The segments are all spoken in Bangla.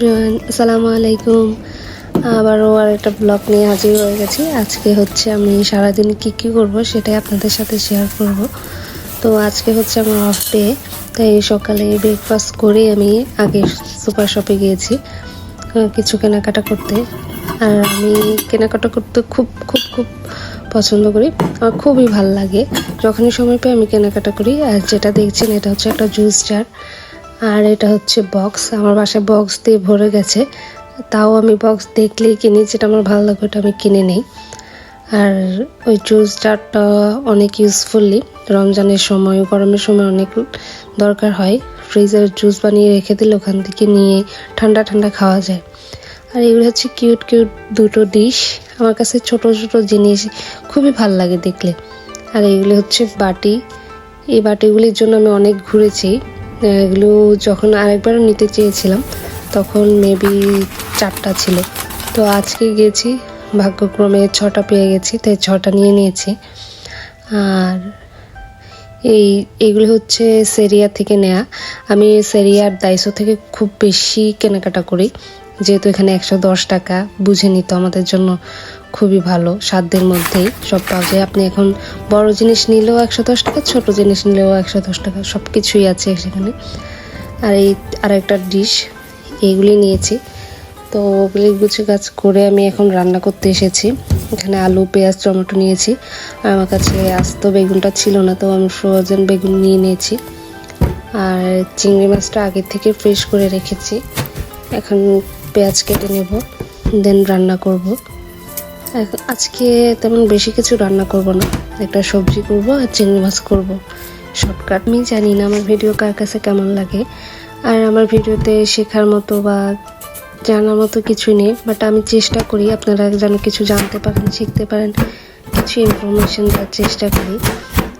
এভরিওয়ান, আসসালামু আলাইকুম। আবারও আর একটা ব্লগ নিয়ে হাজির হয়ে গেছি। আজকে হচ্ছে আমি সারাদিন কি কি করব সেটাই আপনাদের সাথে শেয়ার করব। তো আজকে হচ্ছে আমার অফ ডে তাই সকালে ব্রেকফাস্ট করে আমি আগে সুপার শপে গিয়েছি কিছু কেনাকাটা করতে। আর আমি কেনাকাটা করতে খুব খুব খুব পছন্দ করি। আমার খুবই ভালো লাগে। যখনই সময় পাই আমি কেনাকাটা করি। আর যেটা দেখছেন, এটা হচ্ছে একটা জুস জার আর এটা হচ্ছে বক্স আমার বাসায় বক্স দিয়ে ভরে গেছে। তাও আমি বক্স দেখলেই কিনি, যেটা আমার ভালো লাগে ওটা আমি কিনে নিই। আর ওই জুস জারটা অনেক ইউজফুলি রমজানের সময় গরমের সময় অনেক দরকার হয়। ফ্রিজের জুস বানিয়ে রেখে দিলে ওখান থেকে নিয়ে ঠান্ডা ঠান্ডা খাওয়া যায়। আর এগুলো হচ্ছে কিউট কিউট দুটো ডিশ আমার কাছে ছোট ছোট জিনিস খুবই ভালো লাগে দেখলে। আর এগুলো হচ্ছে বাটি। এই বাটিগুলির জন্য আমি অনেক ঘুরেছি। এগুলো যখন আরেকবার নিতে চেয়েছিলাম, তখন মেবি চারটা ছিল। তো আজকে গেছি, ভাগ্যক্রমে ছটা পেয়ে গেছি, তাই ছটা নিয়ে নিয়েছি। আর এই, এগুলো হচ্ছে সেরিয়া থেকে নেয়া। আমি সেরিয়ার দাইসো থেকে খুব বেশি কেনাকাটা করি। যেহেতু এখানে একশো দশ টাকা বুঝে নিত আমাদের জন্য খুবই ভালো। সাধ্যের মধ্যেই সব পাওয়া যায়। আপনি এখন বড় জিনিস নিলেও একশো দশ টাকা, ছোট জিনিস নিলেও একশো দশ টাকা সব কিছুই আছে সেখানে। আর এই আর একটা ডিশ এইগুলি নিয়েছি। তো ওগুলি গুছে কাজ করে আমি এখন রান্না করতে এসেছি। এখানে আলু, পেঁয়াজ, টমেটো নিয়েছি। আর আমার কাছে আস্ত বেগুনটা ছিল না, তো আমি ফ্রোজেন বেগুন নিয়ে নিয়েছি। আর চিংড়ি মাছটা আগে থেকে ফ্রেশ করে রেখেছি। এখন পেঁয়াজ কেটে নেব দেন রান্না করব। আজকে তেমন বেশি কিছু রান্না করব না, একটা সবজি করব আর চিংড়ি মাছ করব। শর্টকাট, আমি জানি না আমার ভিডিও কার কাছে কেমন লাগে। আর আমার ভিডিওতে শেখার মতো বা জানার মতো কিছু নেই বাট আমি চেষ্টা করি আপনারা যেন কিছু জানতে পারেন, শিখতে পারেন, কিছু ইনফরমেশন দেওয়ার চেষ্টা করি।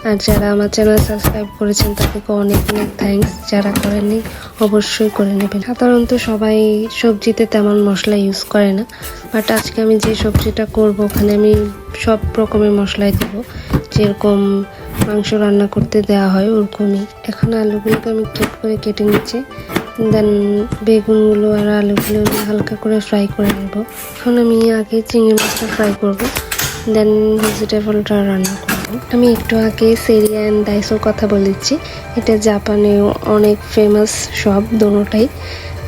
আর যারা আমার চ্যানেল সাবস্ক্রাইব করেছেন তাদেরকে অনেক অনেক থ্যাঙ্কস যারা করেননি, অবশ্যই করে নেবেন। সাধারণত সবাই সবজিতে তেমন মশলা ইউজ করে না। বাট আজকে আমি যে সবজিটা করব, ওখানে আমি সব রকমের মশলাই দেবো। যেরকম মাংস রান্না করতে দেওয়া হয়, ওরকমই। এখন আলুগুলোকে আমি ক্লিপ করে কেটে নিচ্ছি। দেন বেগুনগুলো আর আলুগুলো হালকা করে ফ্রাই করে নেব। এখন আমি আগে চিংড়ি মাছটা ফ্রাই করব। দেন ভেজিটেবলটা রান্না করব। আমি একটু আগে সেরিয়া অ্যান্ড ডাইসোর কথা বলেছি। এটা জাপানে অনেক ফেমাস সব দোনোটাই।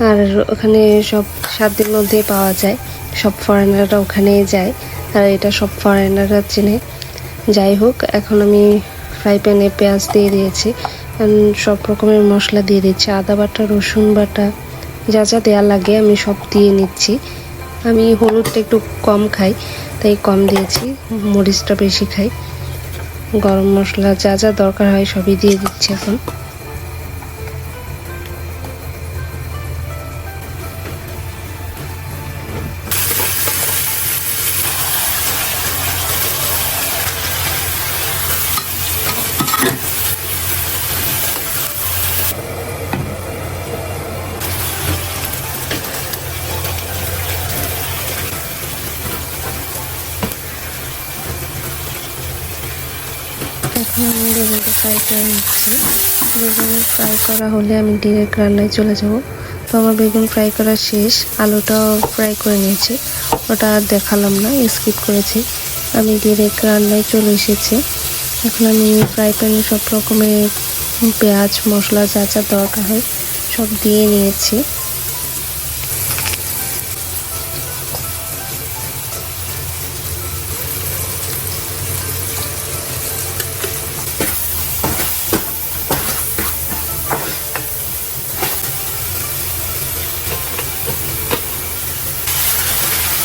আর ওখানে সব সাধ্যের মধ্যে পাওয়া যায়। সব ফরেনাররা ওখানে যায়। আর এটা সব ফরেনাররা চেনে। যাই হোক, এখন আমি ফ্রাই প্যানে পেঁয়াজ দিয়ে দিয়েছি। সব রকমের মশলা দিয়ে দিচ্ছি। আদা বাটা, রসুন বাটা, যা যা দেওয়া লাগে আমি সব দিয়ে নিচ্ছি। আমি হলুদটা একটু কম খাই, তাই কম দিয়েছি। মরিচটা বেশি খাই। গরম মশলা যা যা দরকার হয় সবই দিয়ে দিচ্ছি এখন। বেগুনটা ফ্রাই করে নিচ্ছি বেগুন ফ্রাই করা হলে আমি ডিরেক্ট রান্নায় চলে যাব। তো আমার বেগুন ফ্রাই করা শেষ, আলুটাও ফ্রাই করে নিয়েছি, ওটা আর দেখালাম না, স্কিপ করেছি আমি ডিরেক্ট রান্নায় চলে এসেছি এখন আমি ফ্রাই প্যানে সব রকমের পেঁয়াজ মশলা যা যা দরকার হয় সব দিয়ে নিয়েছি।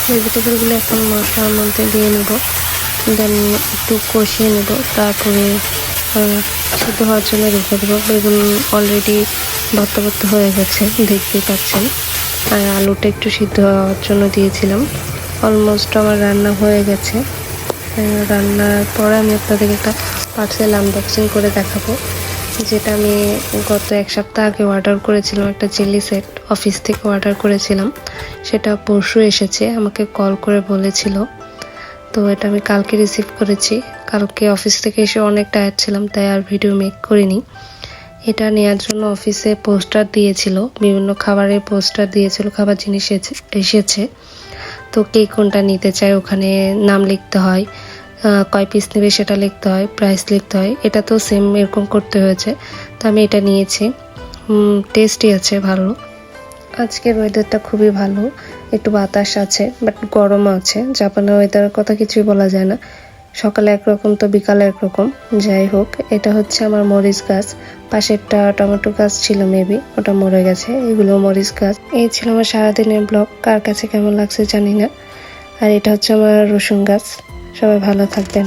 ভেজিটেবলগুলো এখন মশলার মধ্যে দিয়ে নেব। দেন একটু কষিয়ে নেব। তারপরে সিদ্ধ হওয়ার জন্য রেখে দেবো। বেগুন অলরেডি ভর্তা ভর্তা হয়ে গেছে, দেখতেই পাচ্ছেন। আর আলুটা একটু সিদ্ধ হওয়ার জন্য দিয়েছিলাম। অলমোস্ট আমার রান্না হয়ে গেছে। রান্নার পরে আমি আপনাদেরকে একটা পার্সেল আনবক্সিং করে দেখাবো। যেটা আমি গত এক সপ্তাহ আগে অর্ডার করেছিলাম, একটা চিলি সেট অফিস থেকে অর্ডার করেছিলাম। সেটা পরশু এসেছে, আমাকে কল করে বলেছিল। তো এটা আমি কালকে রিসিভ করেছি। কালকে অফিস থেকে এসে অনেক টায়ার্ড ছিলাম, তাই আর ভিডিও মেক করিনি। এটা নেওয়ার জন্য অফিসে পোস্টার দিয়েছিল, বিভিন্ন খাবারের পোস্টার দিয়েছিল, খাবার জিনিস এসে- এসেছে। তো কে কোনটা নিতে চায় ওখানে নাম লিখতে হয়। কয় পিস নেবে সেটা লিখতে হয় প্রাইস লিখতে হয়। এটা তো সেম এরকম করতে হয়েছে। তো আমি এটা নিয়েছি। টেস্টি আছে, ভালো। আজকের ওয়েদারটা খুবই ভালো। একটু বাতাস আছে বাট গরম আছে। জাপানের ওয়েদারের কথা কিছুই বলা যায় না। সকালে একরকম তো বিকালে একরকম। যাই হোক, এটা হচ্ছে আমার মরিচ গাছ। পাশেরটা টমেটো গাছ ছিল মেবি ওটা মরে গেছে। এগুলো মরিচ গাছ। এই ছিল আমার সারাদিনের ব্লগ কার কাছে কেমন লাগছে জানি না। আর এটা হচ্ছে আমার রসুন গাছ। সবাই ভালো থাকবেন।